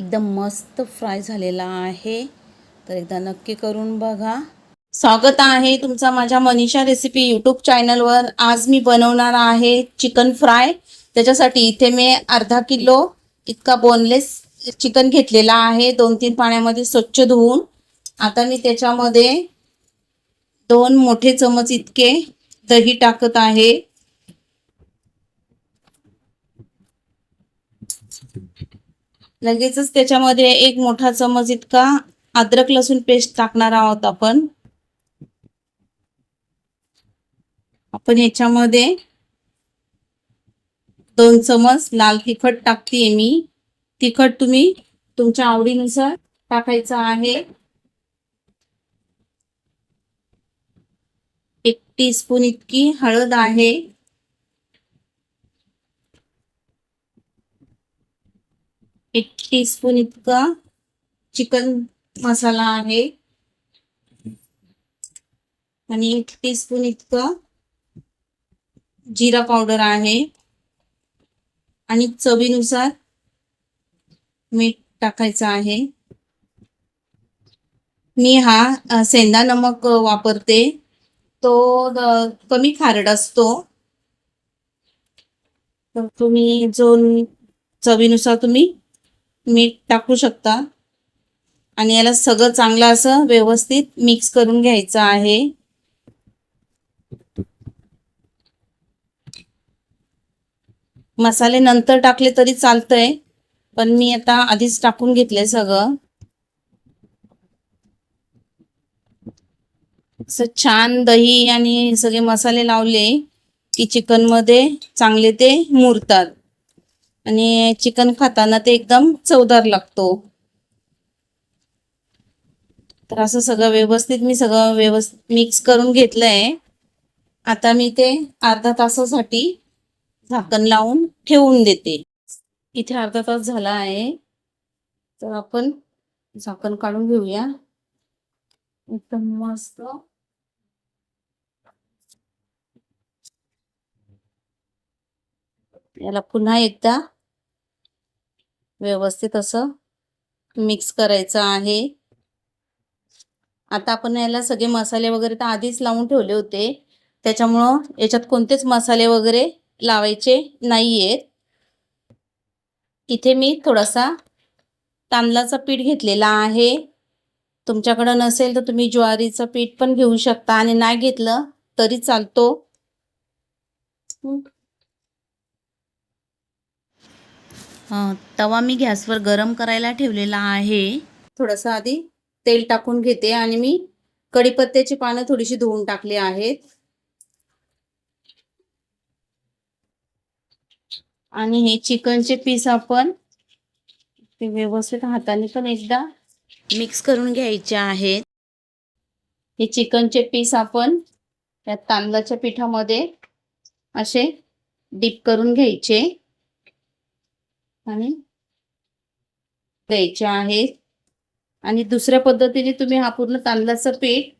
एकदम मस्त फ्राय झालेला आहे. तर एकदा नक्की करून बघा. स्वागत आहे तुमचा माझ्या मनीषा रेसिपी यूट्यूब चॅनलवर आज मी बनवणार आहे चिकन फ्राय. त्याच्यासाठी इथे मी अर्धा किलो इतका बोनलेस चिकन घेतलेला आहे. दोन तीन पाण्यामध्ये स्वच्छ धुवून. आता मी त्याच्यामध्ये दोन मोठे चमच इतके दही टाकत आहे. लगेचच त्याच्यामध्ये एक मोठा चमच इतका अद्रक लसूण पेस्ट टाकणार आहोत आपण. आपण याच्यामध्ये दोन चमच लाल तिखट टाकते मी. तिखट तुम्ही तुमच्या आवडीनुसार टाकायचं आहे. एक टीस्पून इतकी हळद आहे. एक टीस्पून इतका चिकन मसाला आहे. आणि एक टीस्पून इतका जिरा पावडर आहे. आणि चवीनुसार मीठ टाकायचं आहे. मी हा अ, सेंदा नमक वापरते. तो कमी खारड असतो. तर तुम्ही जो चवीनुसार तुम्ही मीठ टाकू शकता. आणि याला सगळं चांगलं असं व्यवस्थित मिक्स करून घ्यायचं आहे. मसाले नंतर टाकले तरी चालतंय पण मी आता आधीच टाकून घेतले सगळं. असं छान दही आणि सगळे मसाले लावले की चिकनमध्ये चांगले ते मुरतात. आणि चिकन खाताना ते एकदम चवदार लागतो. तर असं सगळं व्यवस्थित मी सगळं व्यवस्थित मिक्स करून घेतलंय. आता मी ते अर्धा तासासाठी झाकण लावून ठेवून देते. इथे अर्धा तास झाला आहे. तर आपण झाकण काढून घेऊया. एकदम मस्त. याला पुन्हा एकदा व्यवस्थित असं मिक्स करायचं आहे. आता आपण याला सगळे मसाले वगैरे तर आधीच लावून ठेवले होते. त्याच्यामुळं याच्यात कोणतेच मसाले वगैरे लावायचे नाहीयेत. इथे मी थोडासा तांदळाचं पीठ घेतलेला आहे. तुमच्याकडं नसेल तर तुम्ही ज्वारीचं पीठ पण घेऊ शकता आणि नाही घेतलं तरी चालतो हं, तवा मी गॅसवर गरम करायला ठेवलेला आहे. थोडंसं आधी तेल टाकून घेते आणि मी कढीपत्त्याची पानं थोडीशी धुवून टाकली आहेत. आणि हे चिकनचे पीस आपण ते व्यवस्थित हाताने पण एकदा मिक्स करून घ्यायचे आहेत. हे चिकनचे पीस आपण त्या तांदळाच्या पिठामध्ये असे डीप करून घ्यायचे. आणि द्यायचे आहेत आणि दुसऱ्या पद्धतीने तुम्ही हा पूर्ण तांदळाचं पीठ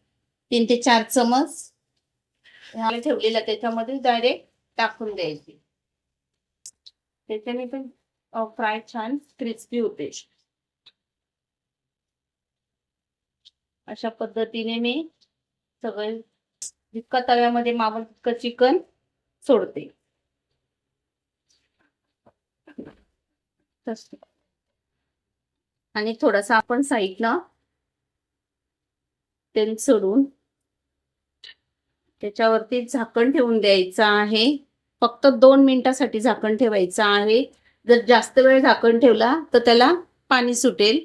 तीन ते चार चमच ह्याला ठेवलेला त्याच्यामध्ये डायरेक्ट टाकून द्यायचे. त्याच्याने पण फ्राय छान क्रिस्पी होते. अशा पद्धतीने मी सगळे जितका तव्यामध्ये मावल तितकं चिकन सोडते. आणि थोडासा आपण साईडला तेल सोडून त्याच्यावरती झाकण ठेवून द्यायचं आहे. फक्त दोन मिनिटासाठी झाकण ठेवायचं आहे. जर जास्त वेळ झाकण ठेवला तर त्याला पाणी सुटेल.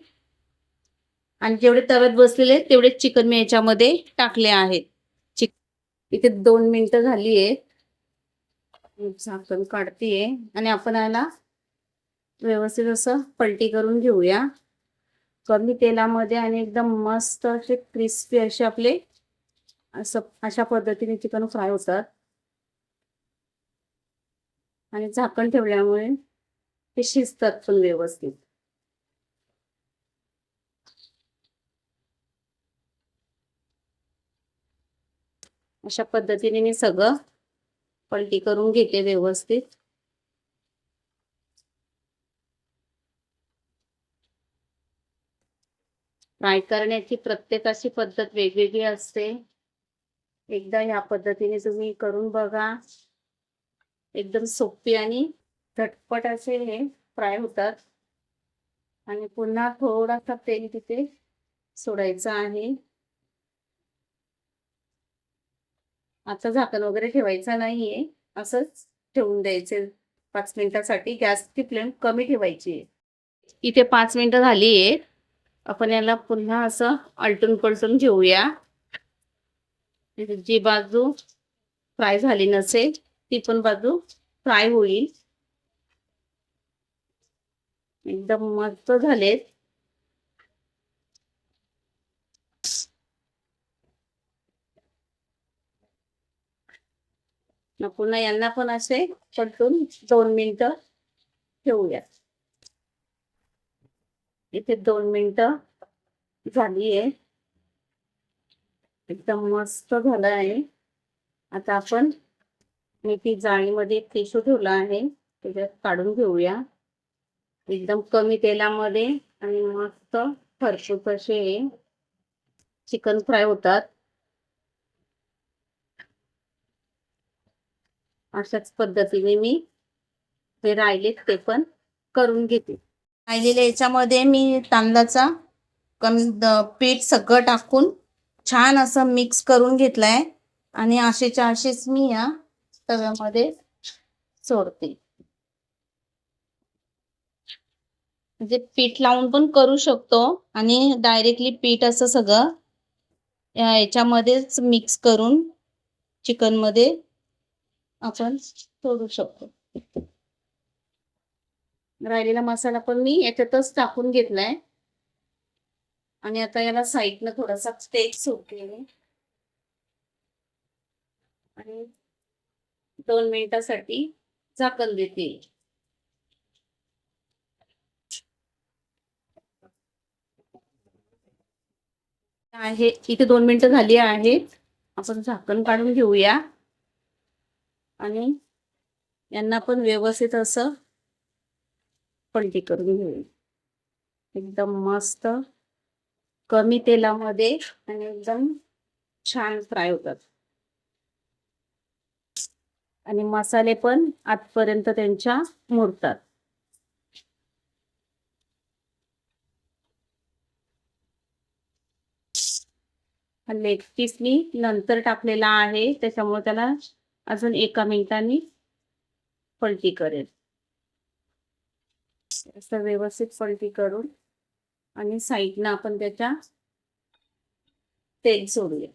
आणि जेवढे तव्यात बसलेले तेवढे चिकन मी याच्यामध्ये टाकले आहेत. चिक इथे दोन मिनिटं झाली आहेत. झाकण काढतीये. आणि आपण याला व्यवस्थित असं पलटी करून घेऊया. कमी तेलामध्ये आणि एकदम मस्त असे क्रिस्पी असे आपले असं अशा पद्धतीने चिकन फ्राय होतात. आणि झाकण ठेवल्यामुळे ते शिजतात पण व्यवस्थित. अशा पद्धतीने मी सगळं पलटी करून घेते व्यवस्थित. फ्राय करण्याची प्रत्येकाची पद्धत वेगवेगळी असते. एकदा ह्या पद्धतीने तुम्ही करून बघा. एकदम सोपी आणि झटपट असे हे फ्राय होतात. आणि पुन्हा थोडासा तेल तिथे सोडायचं आहे. आता झाकण वगैरे ठेवायचं नाहीये. असंच ठेवून द्यायचे. पाच मिनिटासाठी गॅसची फ्लेम कमी ठेवायची आहे. इथे पाच मिनिटं झाली आहेत. आपण याला पुन्हा असं आलटून पलटून घेऊया. जी बाजू फ्राय झाली नसेल ती पण बाजू फ्राय होईल. एकदम मस्त झालेत. पुन्हा यांना पण असे पलटून दोन मिनिटं ठेवूया. इथे दोन मिनटं झाली आहे एकदम मस्त झालं आहे आता आपण मी ती जाळीमध्ये एक टिशू ठेवला आहे. त्याच्यात काढून घेऊया. एकदम कमी तेलामध्ये आणि मस्त खरपूस असे चिकन फ्राय होतात. अशाच पद्धतीने मी जे राहिलेत ते पण करून घेते. राहिलेल्या याच्यामध्ये मी तांदळाचा कमी पीठ सगळं टाकून छान असं मिक्स करून घेतलंय. आणि असेच्या असेच मी या तव्यामध्ये सोडते. म्हणजे पीठ लावून पण करू शकतो आणि डायरेक्टली पीठ असं सगळं याच्यामध्येच मिक्स करून चिकनमध्ये आपण सोडू शकतो. राहिलेला मसाला पण मी याच्यातच टाकून घेतलाय. आणि आता याला साईडनं थोडासा तेल सुटलेले आणि दोन मिनिटासाठी झाकण देते. आहे इथे दोन मिनिटं झाली आहेत. आपण झाकण काढून घेऊया. आणि यांना पण व्यवस्थित असं पलटी करून घेऊ एकदम मस्त. कमी तेलामध्ये आणि एकदम छान फ्राय होतात. आणि मसाले पण आतपर्यंत त्यांच्या मुरतात. लेग पीस मी नंतर टाकलेला आहे त्याच्यामुळे त्याला अजून एका मिनिटांनी पलटी करेल. असं व्यवस्थित पलटी करून आणि साईडनं आपण त्याच्या तेल सोडूया.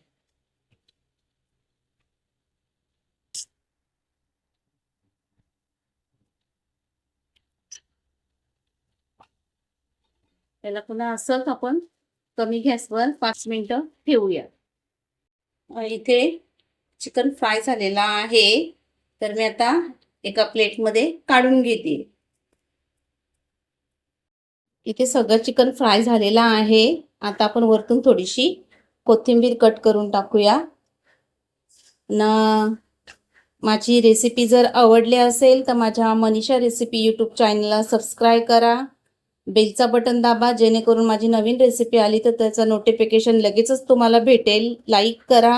त्याला पुन्हा असंच आपण कमी गॅसवर पाच मिनटं ठेवूया. इथे चिकन फ्राय झालेला आहे. तर मी आता एका प्लेटमध्ये काढून घेते. इथे सगळं चिकन फ्राय झालेलं आहे. आता आपण वरतून थोडीशी कोथिंबीर कट करून टाकूया. न माझी रेसिपी जर आवडली असेल तर माझ्या मनीषा रेसिपी यूट्यूब चॅनलला सबस्क्राईब करा. बेलचा बटन दाबा जेणेकरून माझी नवीन रेसिपी आली तर त्याचं नोटिफिकेशन लगेचच तुम्हाला भेटेल. लाईक करा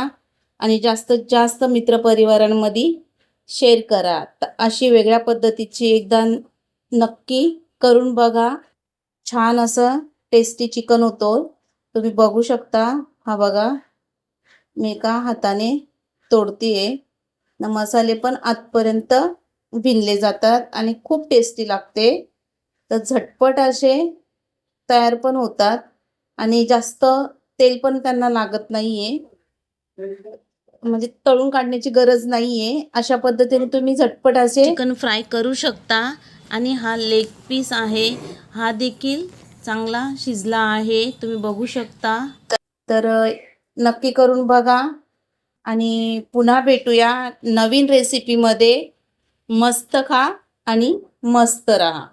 आणि जास्तीत जास्त मित्रपरिवारांमध्ये शेअर करा. अशी वेगळ्या पद्धतीची एकदा नक्की करून बघा. छान असं टेस्टी चिकन होतो. तुम्ही बघू शकता. हा बघा. मी एका हाताने तोडतीये. मसाले पण आतपर्यंत भिनले जातात आणि खूप टेस्टी लागते. तर झटपट असे तयार पण होतात. आणि जास्त तेल पण त्यांना लागत नाहीये. म्हणजे तळून काढण्याची गरज नाहीये. अशा पद्धतीने तुम्ही झटपट असे चिकन फ्राय करू शकता. आणि हा लेग पीस आहे. हा देखील चांगला शिजला आहे. तुम्ही बघू शकता. तर नक्की करून बघा. आणि पुन्हा भेटूया नवीन रेसिपीमध्ये मस्त खा आणि मस्त राहा.